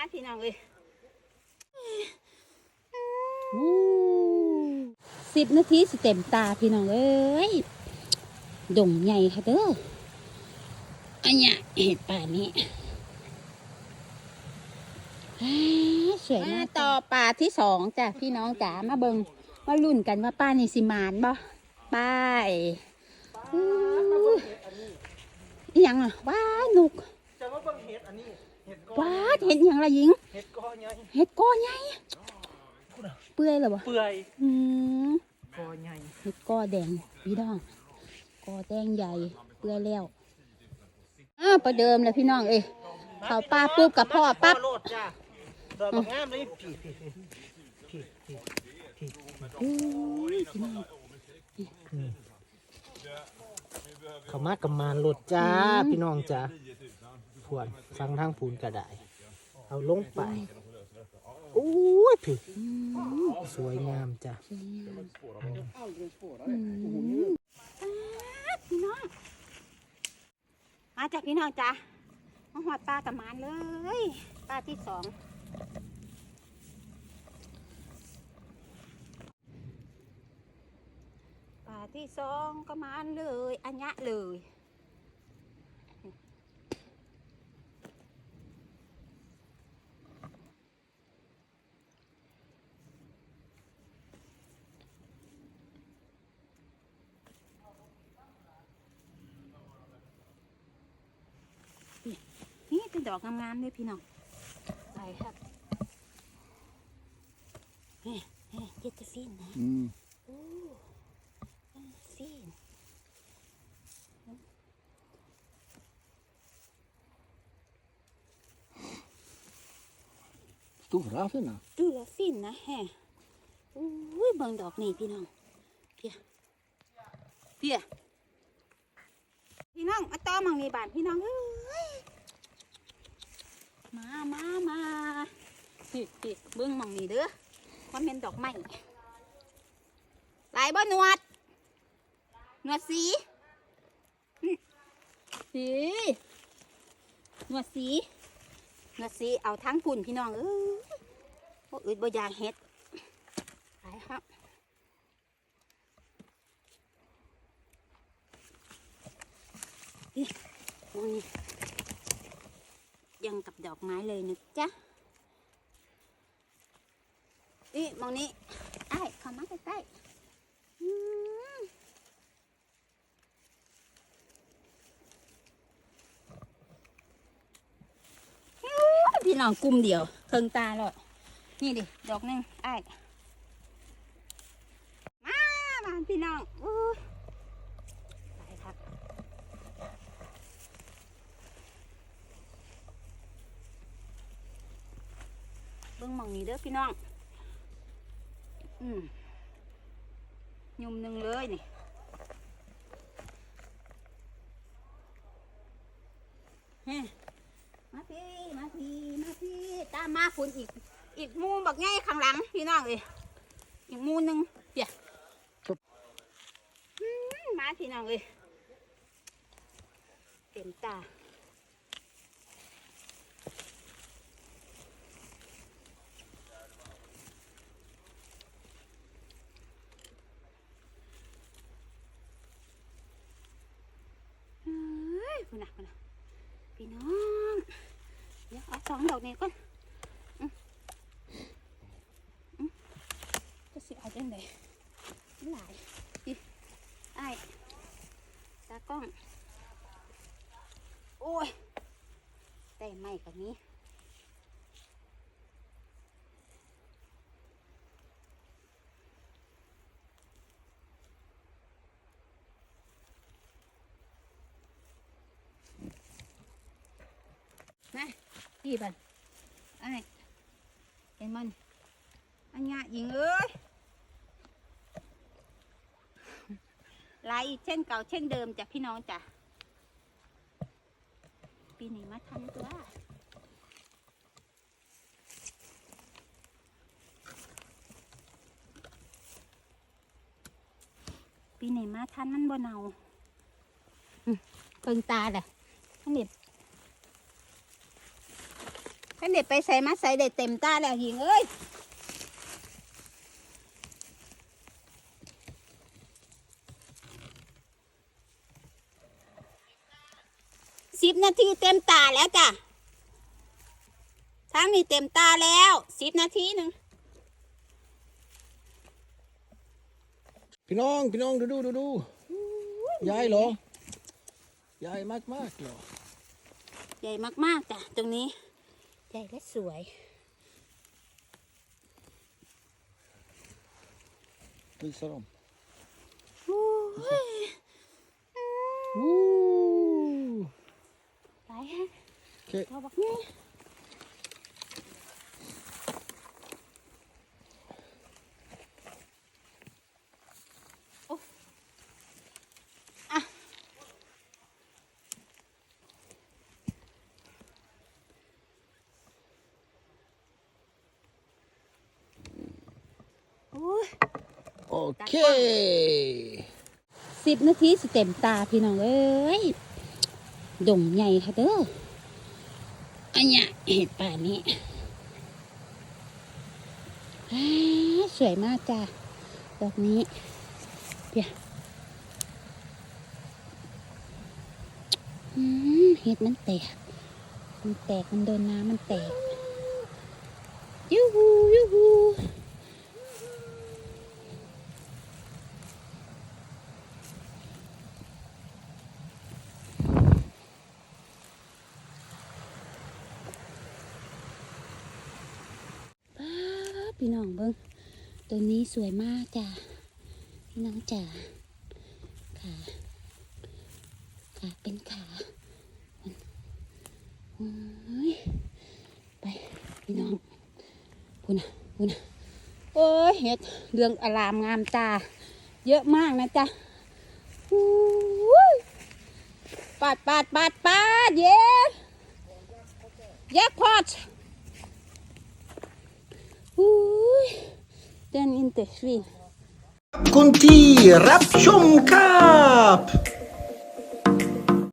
มาพี่น้องเลยสิบนาทีสิเต็มตาพี่น้องเอ้ยดงใหญ่ค่ะเด้ออันเนี้ยเห็ดป่านี้อ้าสวยมากต่อป่าที่สองจ้ะพี่น้องจ๋ามาเบิงมาลุ้นกันว่าป้านี่สิมานบ่ป้ายอู้อิหยังอะว้าหนุกจะมาเบิ่งเห็ดอันนี้ เห็ดก้อนว้าเห็ดอิหยังละหญิงเห็ดก้อนใหญ่เห็ดก้อใหญ่เปื่อยเหรอบ่เปื่อยอืมก้อนใหญ่เห็ดก้อแดงพี่น้องก้อแดงใหญ่เปื่อยแล้วอ้าวประเดิมเลยพี่น้องเอ้ยเขาป้าปุ๊บกับพ่อปั๊บโลดจ้าดอกบักงามเลยพี่พี่พี่พี่พี่อุ้ยพี่น้องเขามากับมารโลดจ้าพี่น้องจ้า พวนฟังทางพูนกระไดเอาลงไปโอ้ยพี่สวยงามจ้ามาดพี่น้องมาจากพี่น้องจ้ะมาหอดปลากับหมานเลยปลาที่สองปลาที่สองก็มานเลยอันยะเลย นี่เป็น ดอกงามๆเลยพี่น้องไปครับเฮ้เฮ้เจ็ดจะฟินนะอืมโอ้ฟิน Stora fina. ดูแลฟินนะแฮอุ้ยเบิ่งดอกนี่พี่น้องเพียเพียพี่น้องมาต้อมังนี่บานพี่น้องเอ้ย มามามาพี่พี่เบิ่งมังนี่เด้อว่าเป็นดอกไม้ลายบ่หนวด หนวดสีสีหนวดสีหนวดสีเอาทั้งปุ่นพี่น้องเอ้ยบ่อึดบ่อยากเฮ็ดไปครับนี่ ยังกับดอกไม้เลยนะจ๊ะนี่มองนี้ไอ้ายเข้ามาใกล้ๆอืมอื้อพี่น้องกลุ่มเดียวเคิงตาเลยนี่ดิ ดอกหนึงไอ้ายมาบ้านพี่น้องอู้ไปครับเบิ่งมองนี้เด้อพี่น้อง อืมยุ่มหนึ่งเลยนี่เฮ้มาพี่ มาพี่ มาพี่ ตามมาฝนอีก อีกมูบักไงข้างหลังพี่น้องเอ้ยอีกมูหนึ่งเดี๋ยมมาพี่น้องเอ้ยเต็มตาเฮ้ยคุณน่ะคุณน่ะ พี่น้องเดี๋ยวเอาสองดอกนี้ก่อนก็สิเอาจังไดหลายพี่ไอ้ตากล้อง โอ้ยแต่ไม่กับนี้นะ พี่บันไอ้เห็นมันอันเนี้ยหญิงเอ้ยลายอีกเช่นเก่าเช่นเดิมจ้ะพี่น้องจ้ะปีนี้มาทำตัวปีนี้มาทันมันบ่เนาเพิ่งตาแหละทั้งเด็ด ท่านเด็ดไปใส่มาใส่ได้เต็มตาแล้วหิงเอ้ยสิบนาทีเต็มตาแล้วจ้ะทั้งนี้เต็มตาแล้วสิบนาทีหนึ่งพี่น้องพี่น้องดูดูดูดูยายเหรอ ยายมากมากๆเหรอ ใหญ่มากๆจ้ะตรงนี้ให ญ่และสวย Visa dem. โอ้ย Woo! ไปฮะ Okej. เอาบักนี่โอ้อะ โอ้ย Okej. สิบนาทีสิเต็มตาพี่น้องเอ้ยดงใหญ่ค่ะเด้ออันเนี้ยเห็ดป่านี้อ้าสวยมากจ้าดอกนี้เปียอืมเห็ดมันแตก มันแตก มันโดนน้ำมันแตกยูฮูยูฮู พี่น้องเบิ้งตัวนี้สวยมากจ้ะพี่น้องจ๋าขาขาเป็นขาโอ้ยไปพี่น้องพูนะพูนะโอ้ยเห็ดเรืองอลามงามตา เยอะมากนะจ๊ะปาดปาดปาดปาดเย้แยกพอด Uy, den inte fin. คนที่รับชมครับ